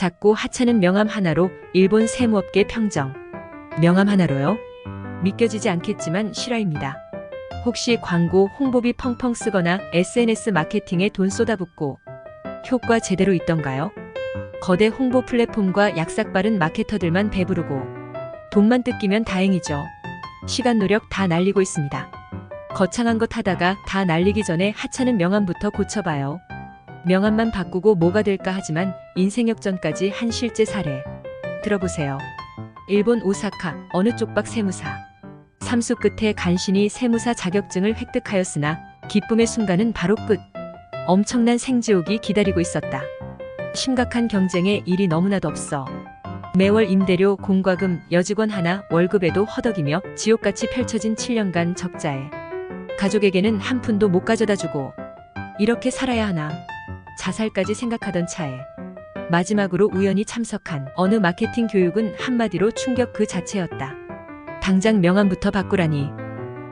작고 하찮은 명함 하나로 일본 세무업계 평정. 명함 하나로요? 믿겨지지 않겠지만 실화입니다. 혹시 광고, 홍보비 펑펑 쓰거나 SNS 마케팅에 돈 쏟아붓고 효과 제대로 있던가요? 거대 홍보 플랫폼과 약삭 빠른 마케터들만 배부르고 돈만 뜯기면 다행이죠. 시간 노력 다 날리고 있습니다. 거창한 것 하다가 다 날리기 전에 하찮은 명함부터 고쳐봐요. 명함만 바꾸고 뭐가 될까 하지만 인생 역전까지 한 실제 사례. 들어보세요. 일본 오사카 어느 쪽박 세무사. 삼수 끝에 간신히 세무사 자격증을 획득하였으나 기쁨의 순간은 바로 끝. 엄청난 생지옥이 기다리고 있었다. 심각한 경쟁에 일이 너무나도 없어. 매월 임대료, 공과금, 여직원 하나, 월급에도 허덕이며 지옥같이 펼쳐진 7년간 적자에 가족에게는 한 푼도 못 가져다 주고 이렇게 살아야 하나 자살까지 생각하던 차에 마지막으로 우연히 참석한 어느 마케팅 교육은 한마디로 충격 그 자체였다. 당장 명함부터 바꾸라니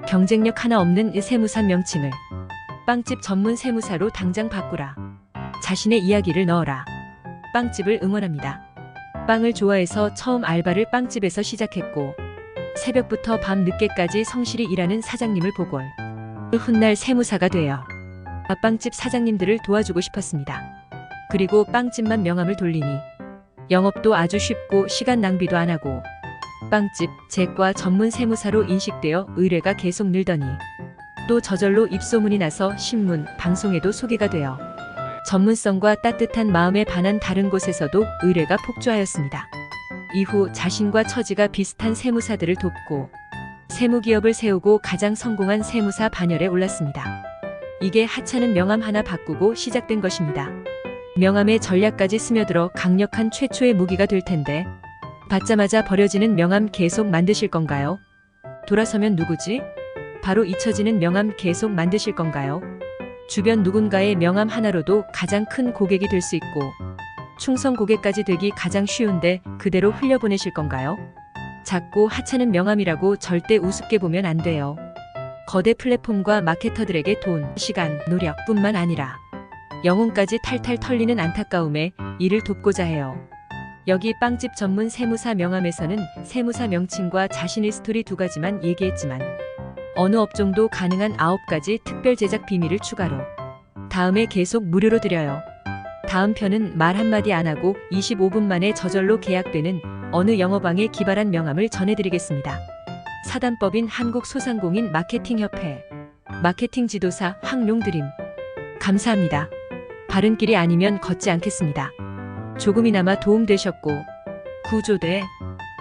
경쟁력 하나 없는 이 세무사 명칭을 빵집 전문 세무사로 당장 바꾸라. 자신의 이야기를 넣어라. 빵집을 응원합니다. 빵을 좋아해서 처음 알바를 빵집에서 시작했고 새벽부터 밤 늦게까지 성실히 일하는 사장님을 보골. 훗날 세무사가 되어 빵집 사장님들을 도와주고 싶었습니다. 그리고 빵집만 명함을 돌리니 영업도 아주 쉽고 시간 낭비도 안 하고 빵집 제과 전문 세무사로 인식되어 의뢰가 계속 늘더니 또 저절로 입소문이 나서 신문, 방송에도 소개가 되어 전문성과 따뜻한 마음에 반한 다른 곳에서도 의뢰가 폭주하였습니다. 이후 자신과 처지가 비슷한 세무사들을 돕고 세무기업을 세우고 가장 성공한 세무사 반열에 올랐습니다. 이게 하찮은 명함 하나 바꾸고 시작된 것입니다. 명함에 전략까지 스며들어 강력한 최초의 무기가 될 텐데 받자마자 버려지는 명함 계속 만드실 건가요? 돌아서면 누구지? 바로 잊혀지는 명함 계속 만드실 건가요? 주변 누군가의 명함 하나로도 가장 큰 고객이 될 수 있고 충성 고객까지 되기 가장 쉬운데 그대로 흘려보내실 건가요? 작고 하찮은 명함이라고 절대 우습게 보면 안 돼요. 거대 플랫폼과 마케터들에게 돈, 시간, 노력뿐만 아니라 영혼까지 탈탈 털리는 안타까움에 이를 돕고자 해요. 여기 빵집 전문 세무사 명함에서는 세무사 명칭과 자신의 스토리 두 가지만 얘기했지만 어느 업종도 가능한 9가지 특별 제작 비밀을 추가로 다음에 계속 무료로 드려요. 다음 편은 말 한마디 안 하고 25분 만에 저절로 계약되는 어느 영어방에 기발한 명함을 전해드리겠습니다. 사단법인 한국소상공인 마케팅협회 마케팅 지도사 황룡드림 감사합니다. 바른 길이 아니면 걷지 않겠습니다. 조금이나마 도움되셨고 구조대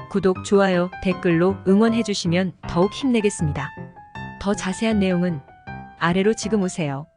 구독, 좋아요, 댓글로 응원해 주시면 더욱 힘내겠습니다. 더 자세한 내용은 아래로 지금 오세요.